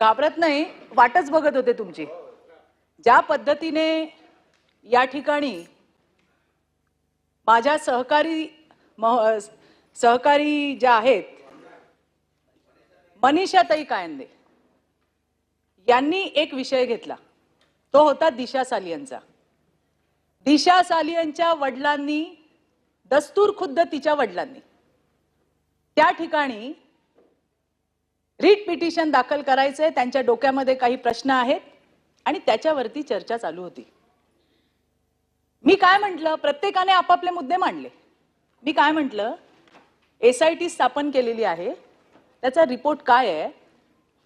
घाबरत नाही वाटच बघत होते तुमची. ज्या पद्धतीने या ठिकाणी माझ्या सहकारी मह- सहकारी ज्या आहेत मनीषाताई कायंदे यांनी एक विषय घेतला. तो होता दिशा सालियनचा दिशा सालियनच्या वडिलांनी दस्तूर खुद्द तिच्या वडिलांनी. त्या ठिकाणी रीट पिटिशन दाखल करायचंय त्यांच्या डोक्यामध्ये काही प्रश्न आहेत आणि त्याच्यावरती चर्चा चालू होती. मी काय म्हटलं? प्रत्येकाने आपापले मुद्दे मांडले. मी काय म्हटलं? एस आय टी स्थापन केलेली आहे. त्याचा रिपोर्ट काय आहे?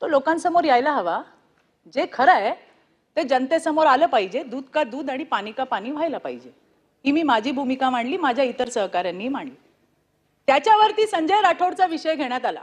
तो लोकांसमोर यायला हवा. जे खरं आहे ते जनतेसमोर आलं पाहिजे. दूध का दूध आणि पाणी का पाणी व्हायला पाहिजे. ही मी माझी भूमिका मांडली माझ्या इतर सहकाऱ्यांनी मांडली. त्याच्यावरती संजय राठोडचा विषय घेण्यात आला.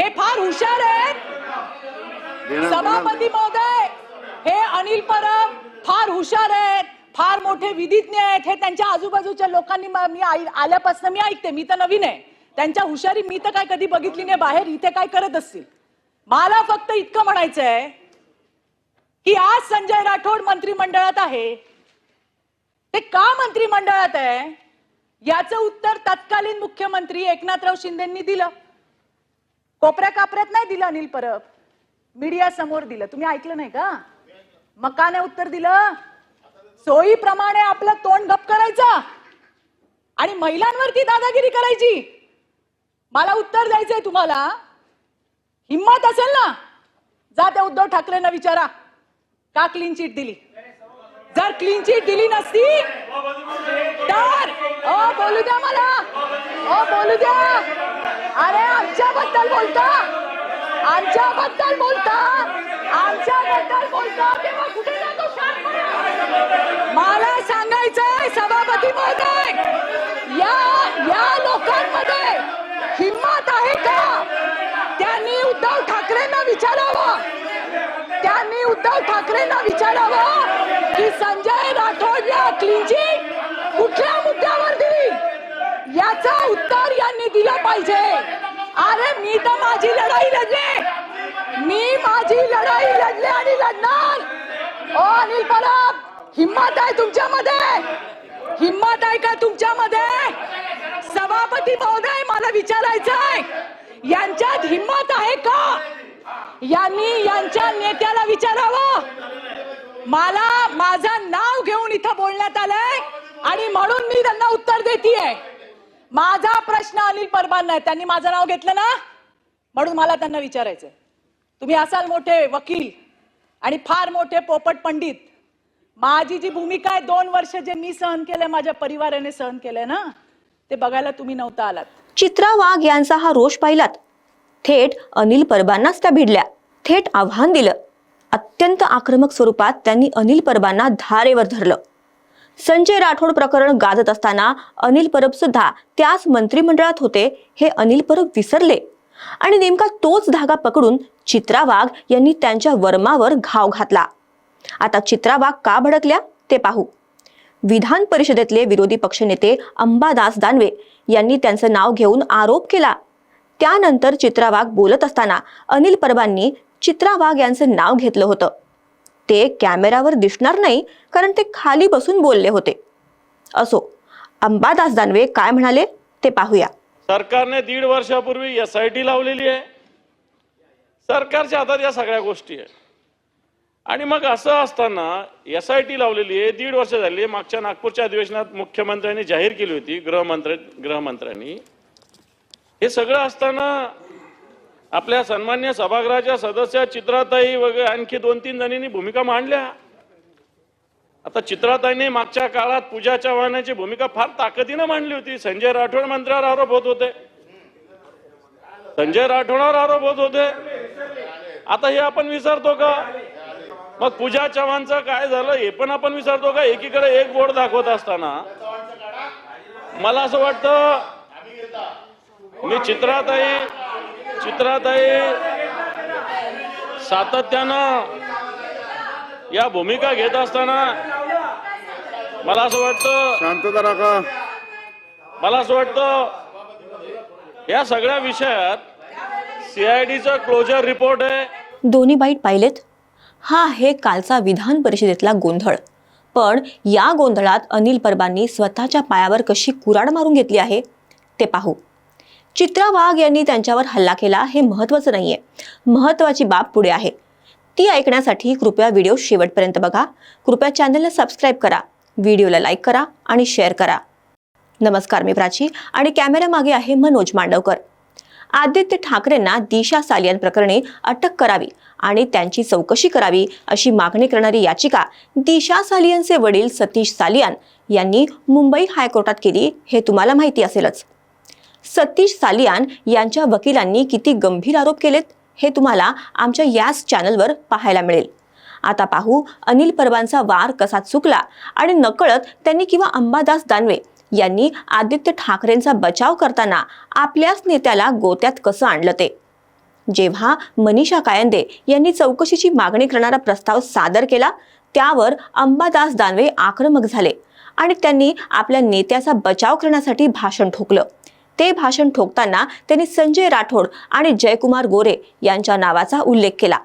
हे फार हुशार आहेत. सभापती महोदय हे अनिल परब फार हुशार आहेत. फार मोठे विधिज्ञ आहेत. हे त्यांच्या आजूबाजूच्या लोकांनी मी आल्यापासून मी ऐकते. मी तर नवीन आहे. त्यांच्या हुशारी मी तर काय कधी बघितली नाही. बाहेर इथे काय करत असतील? मला फक्त इतकं म्हणायचं आहे की आज संजय राठोड मंत्रिमंडळात आहे. ते का मंत्रिमंडळात आहे? याचं उत्तर तत्कालीन मुख्यमंत्री एकनाथराव शिंदेंनी दिलं. कोपऱ्या कापऱ्यात नाही दिलं अनिल परब. मीडिया समोर दिलं. तुम्ही ऐकलं नाही का? मकाने उत्तर दिलं. सोयीप्रमाणे आपलं तोंड गप करायचं. आणि महिलांवरती दादागिरी करायची. मला उत्तर द्यायचंय तुम्हाला. हिम्मत असेल ना? जा त्या उद्धव ठाकरेंना विचारा. का क्लीन चिट दिली? जर क्लीन चिट दिली नसती तर ओ बोलू द्या मला. ओ बोलू द्या. अरे आमच्याबद्दल बोलता? आमच्याबद्दल बोलता? आमच्याबद्दल बोलता? तेव्हा कुठे जातो? मला सांगायचंय सभापती महोदय या या लोकांमध्ये हिंमत आहे का? त्यांनी उद्धव ठाकरेंना विचारावं. त्यांनी उद्धव ठाकरेंना विचारावं की संजय राठोडला क्लीन चिट कुठल्या मुद्द्या याचा उत्तर यांनी दिलं पाहिजे. अरे मी तर माझी लढाई लढले. मी माझी लढाई लढले आणि लढणार. ओ अनिल परब हिम्मत आहे तुमच्यामध्ये. हिम्मत आहे का तुमच्यामध्ये? सभापती महोदय मला विचारायचं आहे. यांच्यात हिंमत आहे का? यांनी यांच्या नेत्याला विचारावं. मला माझं नाव घेऊन इथं बोलण्यात आलंय आणि म्हणून मी त्यांना उत्तर देतीये. माझा प्रश्न अनिल परबांना आहे. त्यांनी माझं नाव घेतलं ना? म्हणून मला त्यांना विचारायचंय. तुम्ही असाल मोठे वकील आणि फार मोठे पोपट पंडित. माझी जी भूमिका आहे दोन वर्ष जे मी सहन केलंय माझ्या परिवाराने सहन केलंय ना ते बघायला तुम्ही नव्हता आलात. चित्रा वाघ यांचा हा रोष पाहिलात. थेट अनिल परबांनाच त्या भिडल्या. थेट आव्हान दिलं. अत्यंत आक्रमक स्वरूपात त्यांनी अनिल परबांना धारेवर धरलं. संजय राठोड प्रकरण गाजत असताना अनिल परब सुद्धा त्याच मंत्रिमंडळात होते हे अनिल परब विसरले. आणि नेमका तोच धागा पकडून चित्रा वाघ यांनी त्यांच्या वर्मावर घाव घातला. आता चित्रा वाघ का भडकल्या ते पाहू. विधान परिषदेतले विरोधी पक्षनेते अंबादास दानवे यांनी त्यांचं नाव घेऊन आरोप केला. त्यानंतर चित्रा वाघ बोलत असताना अनिल परबांनी चित्रा वाघ यांचं नाव घेतलं होतं. ते कॅमेरावर दिसणार नाही कारण ते खाली बसून बोलले होते. असो अंबादास दानवे काय म्हणाले ते पाहूया. सरकारने दीड वर्षापूर्वी एस आय टी लावलेली आहे. सरकारच्या हातात या सगळ्या गोष्टी आहे आणि मग असं असताना एस आय टी लावलेली आहे दीड वर्ष झाली मागच्या नागपूरच्या अधिवेशनात मुख्यमंत्र्यांनी जाहीर केली होती गृहमंत्री गृहमंत्र्यांनी. हे सगळं असताना आपल्या सन्मान्य सभागृहाच्या सदस्य चित्राताई वगैरे आणखी दोन तीन जणींनी भूमिका मांडल्या. आता चित्राताईने मागच्या काळात पूजा चव्हाणांची भूमिका फार ताकदीनं मांडली होती. संजय राठोड मंत्र्यावर आरोप होत होते. संजय राठोडावर आरोप होत होते. आता हे आपण विसरतो का? मग पूजा चव्हाणचं काय झालं हे पण आपण विसरतो का? एकीकडे एक बोर्ड दाखवत असताना मला असं वाटतं मी चित्राताई चित्राताई सातत्यानं या भूमिका घेत असताना मला असं वाटतं शांतता राखा मला असं वाटतं या सगळ्या विषयात सीआयडीचं क्लोजर रिपोर्ट आहे. दोन्ही बाईट पाहिलेत? हा आहे कालचा विधान परिषदेतला गोंधळ. पण या गोंधळात अनिल परबांनी स्वतःच्या पायावर कशी कुराड मारून घेतली आहे ते पाहू. चित्रा वाघ यांनी त्यांच्यावर हल्ला केला हे महत्वाचं नाहीये. महत्वाची बाब पुढे आहे. ती ऐकण्यासाठी कृपया व्हिडिओ शेवटपर्यंत बघा. कृपया चॅनलला सबस्क्राईब करा. व्हिडिओला लाईक करा आणि शेअर करा. नमस्कार मी प्राची आणि कॅमेऱ्यामागे आहे मनोज मांडवकर. आदित्य ठाकरेंना दिशा सालियन प्रकरणी अटक करावी आणि त्यांची चौकशी करावी अशी मागणी करणारी याचिका दिशा सालियनचे वडील सतीश सालियान यांनी मुंबई हायकोर्टात केली हे तुम्हाला माहिती असेलच. सतीश सालियान यांच्या वकिलांनी किती गंभीर आरोप केलेत हे तुम्हाला आमच्या याच चॅनलवर पाहायला मिळेल. आता पाहू अनिल परबांचा वार कसा चुकला आणि नकळत त्यांनी किंवा अंबादास दानवे यांनी आदित्य ठाकरेंचा बचाव करताना आपल्याच नेत्याला गोत्यात कसं आणलं ते? जेव्हा मनीषा कायंदे यांनी चौकशीची मागणी करणारा प्रस्ताव सादर केला त्यावर अंबादास दानवे आक्रमक झाले आणि त्यांनी आपल्या नेत्याचा बचाव करण्यासाठी भाषण ठोकलं. ते भाषण ठोकताना त्यांनी संजय राठोड आणि जयकुमार गोरे यांच्या नावाचा उल्लेख केला.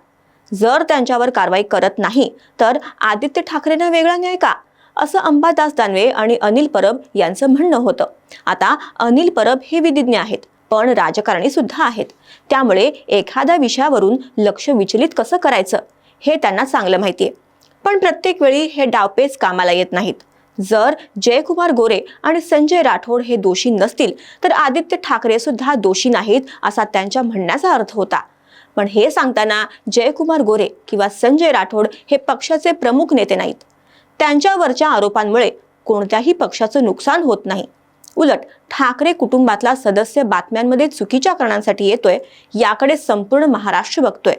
जर त्यांच्यावर कारवाई करत नाही तर आदित्य ठाकरेंना वेगळा न्याय का? असं अंबादास दानवे आणि अनिल परब यांचं म्हणणं होतं. आता अनिल परब हे विधिज्ञ आहेत पण राजकारणी सुद्धा आहेत. त्यामुळे एखाद्या विषयावरून लक्ष विचलित कसं करायचं हे त्यांना चांगलं माहितीये. पण प्रत्येक वेळी हे डावपेच कामाला येत नाहीत. जर जयकुमार गोरे आणि संजय राठोड हे दोषी नसतील तर आदित्य ठाकरे सुद्धा दोषी नाहीत असा त्यांच्या म्हणण्याचा अर्थ होता. पण हे सांगताना जयकुमार गोरे किंवा संजय राठोड हे पक्षाचे प्रमुख नेते नाहीत. त्यांच्यावरच्या आरोपांमुळे कोणत्याही पक्षाचं नुकसान होत नाही. उलट ठाकरे कुटुंबातला सदस्य बातम्यांमध्ये चुकीच्या कारणांसाठी येतोय याकडे संपूर्ण महाराष्ट्र बघतोय.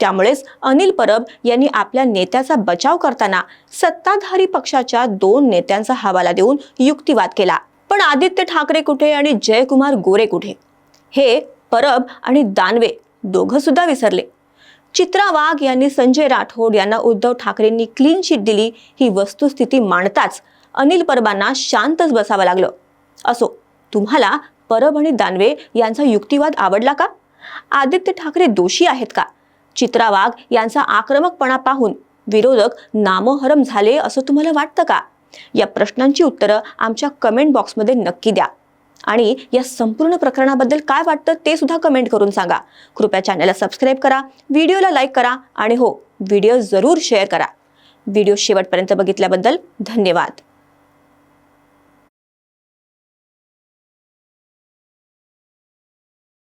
त्यामुळेच अनिल परब यांनी आपल्या नेत्याचा बचाव करताना सत्ताधारी पक्षाच्या दोन नेत्यांचा हवाला देऊन युक्तिवाद केला. पण आदित्य ठाकरे कुठे आणि जयकुमार गोरे कुठे? हे परब आणि दानवे दोघं सुद्धा विसरले. चित्रा वाघ यांनी संजय राठोड यांना उद्धव ठाकरेंनी क्लीन चिट दिली. ही वस्तुस्थिती मांडताच अनिल परबांना शांतच बसावं लागलं. असो तुम्हाला परब आणि दानवे यांचा युक्तिवाद आवडला का? आदित्य ठाकरे दोषी आहेत का? चित्रा वाघ यांचा आक्रमकपणा पाहून विरोधक नामोहरम झाले असं तुम्हाला वाटतं का? या प्रश्नांची उत्तरं आमच्या कमेंट बॉक्समध्ये नक्की द्या. आणि या संपूर्ण प्रकरणाबद्दल काय वाटतं ते सुद्धा कमेंट करून सांगा. कृपया चॅनलला सबस्क्राईब करा व्हिडिओला लाईक करा आणि हो व्हिडिओ जरूर शेअर करा. व्हिडिओ शेवटपर्यंत बघितल्याबद्दल धन्यवाद.